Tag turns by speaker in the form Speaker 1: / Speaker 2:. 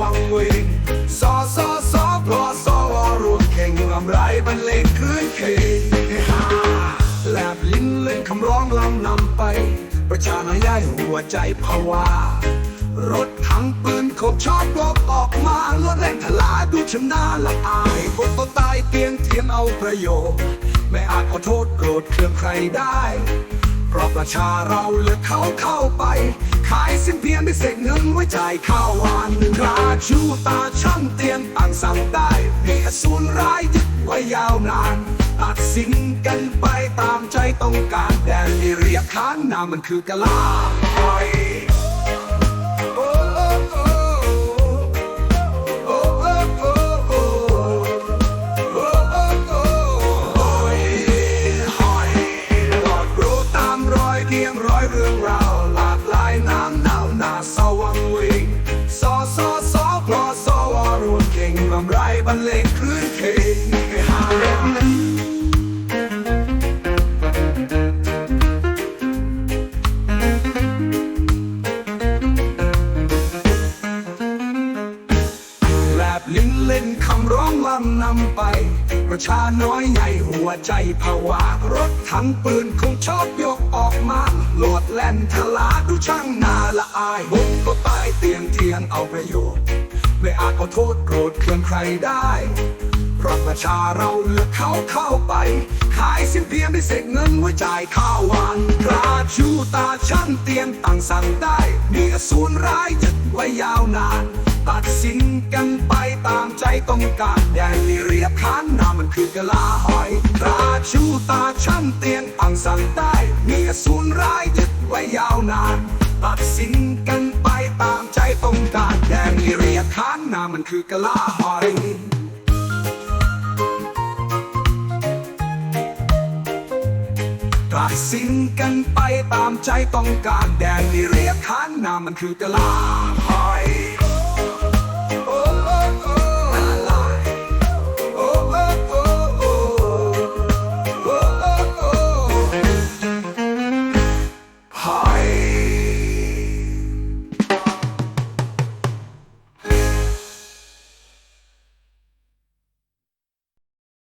Speaker 1: วังวิงสอสอสอพลอสอวอรวมเข่งลำไรบรรเลงคลื่นเพลงฮ่าแลบลิ้นเล่นคำร้องลำนำไปประชาชนย่ายหัวใจภาวารถถังปืนขบชอบรบออกมาลดแรงทลาดูชำนาญละอายพวกตัวตายเตียงเทียมเอาประโยชน์ไม่อาจขอโทษโกรธเครื่องใครได้ เพราะประชาเราเลือกเขาเข้าไป สิ้นเพียงได้เสกเงินไว้จ่ายข้าววันราชูตาช่างเตียนต่างสั่งได้มีอสูรร้ายยึดไว้ยาวนาน ตัดสินกันไปตามใจต้องการแดนที่เรียกค้านนามมันคือกะลาปล่อยโอ้โอ้โอ้โเลคลื่นเพลงหาแลบลิ้นเล่นคำร้องลำนำไป ประชาน้อยใหญ่หัวใจผวารถทั้งปืนคงชอบยกออกมาโหลดแล่นทลาดูช่างนาละอายบุกก็ตายเตียงเทียงเอาประโยชน์ ไม่อาจขอโทษโกรธเคืองใครได้เพราะประชาเราเลือกเขาเข้าไป ขายสิ้นเพียงได้เสกเงินไว้จ่ายข้าววันราชูตาช่างเตียงต่างสั่งได้ มีอสูรร้ายยึดไว้ยาวนาน ตัดสินกันไปตามใจต้องการแดนที่เรียกค้านนามมันคือกะลาหอยราชูตาช่างเตียงต่างสั่งได้ มีอสูรร้ายยึดไว้ยาวนาน ตัดสินกันไปตามใจต้องการ มมันคือกะลาหอยตัดสินกันไปตามใจต้องการแดนนี่เรียกค้านนามันคือกะลา